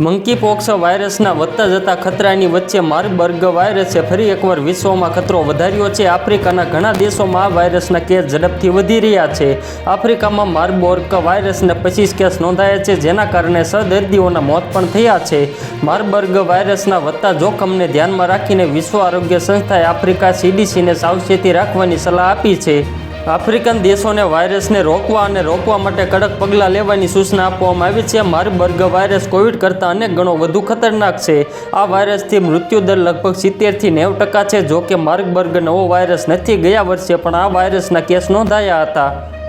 Monkey POX વાયરસના વધતા જતા ખતરાની વચ્ચે માર્બર્ગ વાયરસે ફરી એકવાર વિશ્વમાં ખતરો વધાર્યો છે. આફ્રિકાના ઘણા દેશોમાં આ વાયરસના કેસ ઝડપથી વધી રહ્યા છે. આફ્રિકામાં માર્બોર્ગ વાયરસના પચીસ કેસ નોંધાયા છે, જેના કારણે સ દર્દીઓના મોત પણ થયા છે. માર્બર્ગ વાયરસના વધતા જોખમને ધ્યાનમાં રાખીને વિશ્વ આરોગ્ય સંસ્થાએ આફ્રિકા સીડીસીને સાવચેતી રાખવાની સલાહ આપી છે. આફ્રિકન દેશોને વાયરસને રોકવા અને રોકવા માટે કડક પગલાં લેવાની સૂચના આપવામાં આવી છે. માર્બર્ગ વાયરસ કોવિડ કરતાં અનેક ગણો વધુ ખતરનાક છે. આ વાયરસથી મૃત્યુદર લગભગ સિત્તેરથી નેવું ટકા છે, જો કે માર્બર્ગ નવો વાયરસ નથી ગયા વર્ષે, પણ આ વાયરસના કેસ નોંધાયા હતા.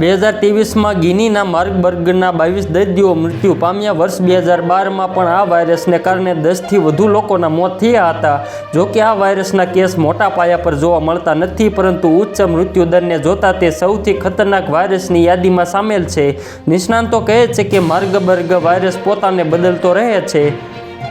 બે હજાર ત્રેવીસમાં ગિનીના માર્ગબર્ગના બાવીસ દર્દીઓ મૃત્યુ પામ્યા. વર્ષ બે હજાર બારમાં પણ આ વાયરસને કારણે દસથી વધુ લોકોના મોત થયા હતા. જોકે આ વાયરસના કેસ મોટા પાયા પર જોવા મળતા નથી, પરંતુ ઉચ્ચ મૃત્યુદરને જોતા તે સૌથી ખતરનાક વાયરસની યાદીમાં સામેલ છે. નિષ્ણાંતો કહે છે કે માર્ગબર્ગ વાયરસ પોતાને બદલતો રહે છે.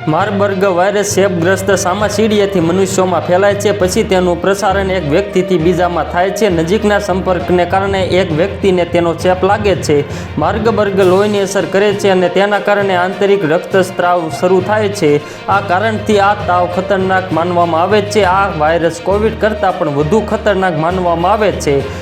માર્બર્ગ વાયરસ ચેપગ્રસ્ત સામાચીડિયાથી મનુષ્યોમાં ફેલાય છે, પછી તેનું પ્રસારણ એક વ્યક્તિથી બીજામાં થાય છે. નજીકના સંપર્કને કારણે એક વ્યક્તિને તેનો ચેપ લાગે છે. માર્ગબર્ગ લોહીની અસર કરે છે અને તેના કારણે આંતરિક રક્તસ્ત્રાવ શરૂ થાય છે. આ કારણથી આ તાવ ખતરનાક માનવામાં આવે છે. આ વાયરસ કોવિડ કરતાં પણ વધુ ખતરનાક માનવામાં આવે છે.